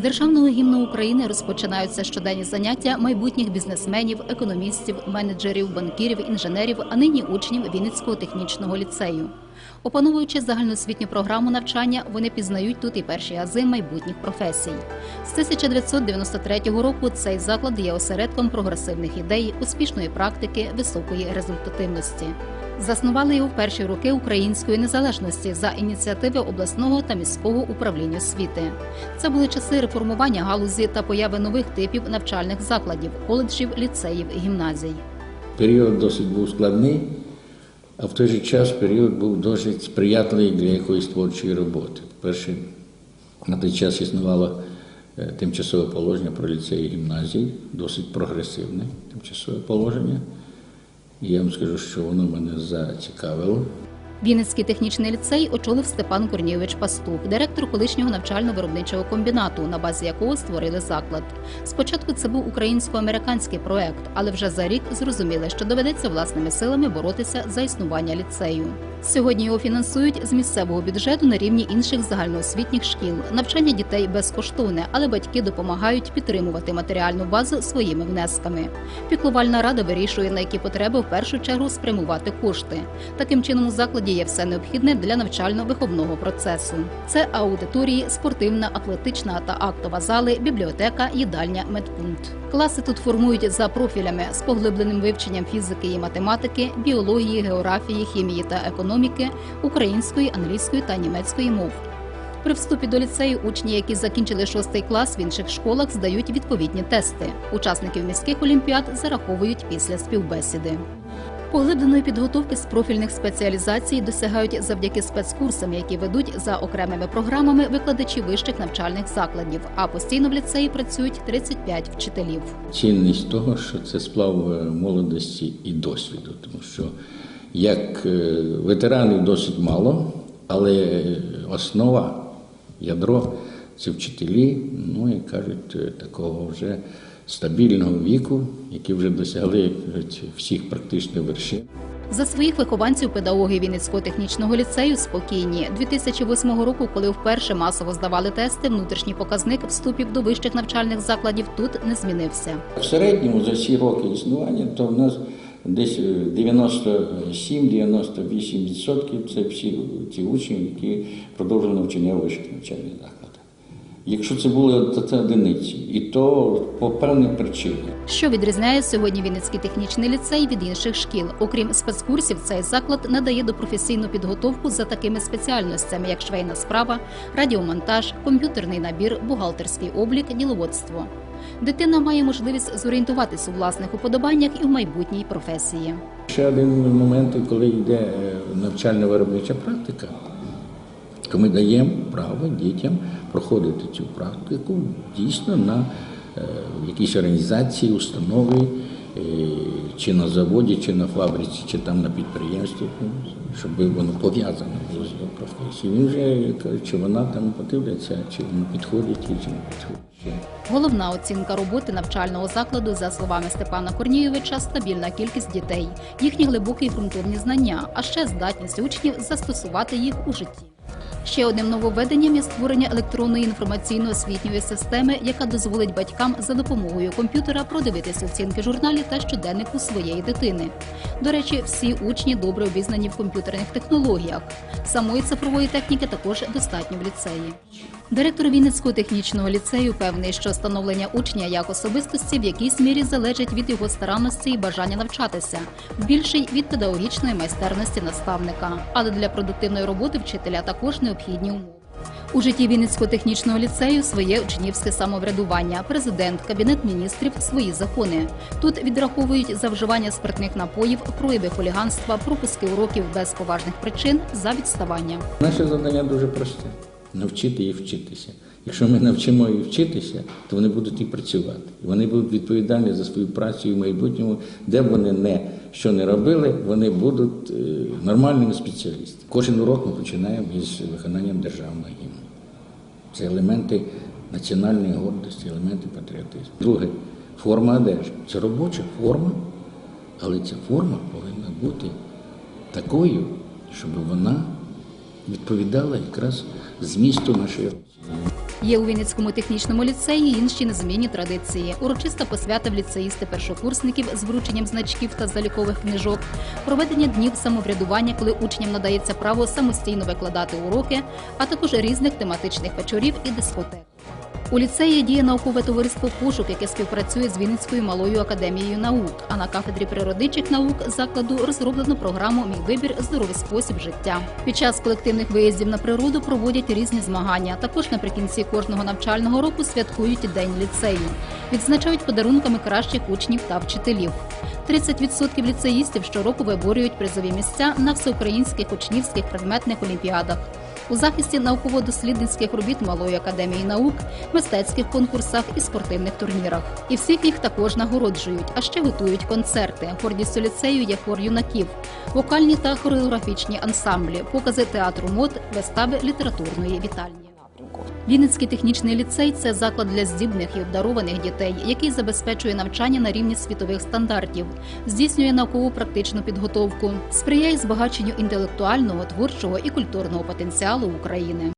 державного гімну України розпочинаються щоденні заняття майбутніх бізнесменів, економістів, менеджерів, банкірів, інженерів, а нині учнів Вінницького технічного ліцею. Опановуючи загальноосвітню програму навчання, вони пізнають тут і перші ази майбутніх професій. З 1993 року цей заклад є осередком прогресивних ідей, успішної практики, високої результативності. Заснували його в перші роки української незалежності за ініціативи обласного та міського управління освіти. Це були часи реформування галузі та появи нових типів навчальних закладів, коледжів, ліцеїв, гімназій. Період досить був складний, а в той же час період був досить сприятливий для якоїсь творчої роботи. Перше, на той час існувало е, тимчасове положення про ліцеї і гімназії, досить прогресивне тимчасове положення. Я вам скажу, що воно мене зацікавило. Вінницький технічний ліцей очолив Степан Корнійович Пастух, директор колишнього навчально-виробничого комбінату, на базі якого створили заклад. Спочатку це був українсько-американський проект, але вже за рік зрозуміли, що доведеться власними силами боротися за існування ліцею. Сьогодні його фінансують з місцевого бюджету на рівні інших загальноосвітніх шкіл. Навчання дітей безкоштовне, але батьки допомагають підтримувати матеріальну базу своїми внесками. Піклувальна рада вирішує, на які потреби в першу чергу спрямувати кошти. Таким чином, у закладі є все необхідне для навчально-виховного процесу. Це аудиторії, спортивна, атлетична та актова зали, бібліотека, їдальня, медпункт. Класи тут формують за профілями з поглибленим вивченням фізики і математики, біології, географії, хімії та економіки, української, англійської та німецької мов. При вступі до ліцею учні, які закінчили шостий клас в інших школах, здають відповідні тести. Учасників міських олімпіад зараховують після співбесіди. Поглибленої підготовки з профільних спеціалізацій досягають завдяки спецкурсам, які ведуть за окремими програмами викладачі вищих навчальних закладів. А постійно в ліцеї працюють 35 вчителів. Цінність того, що це сплав е, молодості і досвіду, тому що як е, ветеранів досить мало, але е, основа, ядро це вчителі, ну і кажуть, е, такого вже стабільного віку, які вже досягли кажуть, всіх практично вершин. За своїх вихованців педагоги Вінницького технічного ліцею спокійні. 2008 року, коли вперше масово здавали тести, внутрішній показник вступів до вищих навчальних закладів тут не змінився. В середньому за всі роки існування, то в нас десь е, 97-98% це всі ці учні, які продовжили навчання в вищих навчальних закладах. Якщо це були то це одиниці, і то по певних причинах. Що відрізняє сьогодні Вінницький технічний ліцей від інших шкіл? Окрім спецкурсів, цей заклад надає допрофесійну підготовку за такими спеціальностями, як швейна справа, радіомонтаж, комп'ютерний набір, бухгалтерський облік, діловодство. Дитина має можливість зорієнтуватись у власних уподобаннях і в майбутній професії. Ще один момент, коли йде е, навчально-виробнича практика, то ми даємо право дітям проходити цю практику дійсно на е, якійсь організації, установі, е, чи на заводі, чи на фабриці, чи там на підприємстві, ну, щоб воно пов'язане було з його професією. Він вже каже, чи вона там подивляться, чи воно підходить, чи не підходить. Головна оцінка роботи навчального закладу, за словами Степана Корнієвича, стабільна кількість дітей, їхні глибокі ґрунтовні знання, а ще здатність учнів застосувати їх у житті. Ще одним нововведенням є створення електронної інформаційно-освітньої системи, яка дозволить батькам за допомогою комп'ютера продивитися оцінки журналів та щоденнику своєї дитини. До речі, всі учні добре обізнані в комп'ютерних технологіях. Самої цифрової техніки також достатньо в ліцеї. Директор Вінницького технічного ліцею певний, що становлення учня як особистості в якійсь мірі залежить від його старанності і бажання навчатися, більший від педагогічної майстерності наставника. Але для продуктивної роботи вчителя також необхідні умови. У житті Вінницького технічного ліцею своє учнівське самоврядування, президент, кабінет міністрів, свої закони. Тут відраховують за вживання спиртних напоїв, прояви хуліганства, пропуски уроків без поважних причин за відставання. Наше завдання дуже просте навчити їх вчитися. Якщо ми навчимо їх вчитися, то вони будуть і працювати. Вони будуть відповідальні за свою працю і в майбутньому, де б вони не що не робили, вони будуть е, нормальними спеціалістами. Кожен урок ми починаємо із виконанням державного гімну. Це елементи національної гордості, елементи патріотизму. Друге форма одежі. Це робоча форма, але ця форма повинна бути такою, щоб вона відповідала якраз змісту нашої роботи. Є у Вінницькому технічному ліцеї інші незмінні традиції. Урочиста посвята в ліцеїсти першокурсників з врученням значків та залікових книжок, проведення днів самоврядування, коли учням надається право самостійно викладати уроки, а також різних тематичних вечорів і дискотек. У ліцеї діє наукове товариство Пошук, яке співпрацює з Вінницькою малою академією наук. А на кафедрі природничих наук закладу розроблено програму Мій вибір здоровий спосіб життя. Під час колективних виїздів на природу проводять різні змагання. Також наприкінці кожного навчального року святкують День ліцею. Відзначають подарунками кращих учнів та вчителів. 30% ліцеїстів щороку виборюють призові місця на всеукраїнських учнівських предметних олімпіадах. У захисті науково-дослідницьких робіт Малої академії наук, мистецьких конкурсах і спортивних турнірах. І всіх їх також нагороджують, а ще готують концерти. Гордістю ліцею є хор юнаків, вокальні та хореографічні ансамблі, покази театру мод, вистави літературної вітальні. Вінницький технічний ліцей це заклад для здібних і обдарованих дітей, який забезпечує навчання на рівні світових стандартів, здійснює наукову практичну підготовку, сприяє збагаченню інтелектуального, творчого і культурного потенціалу України.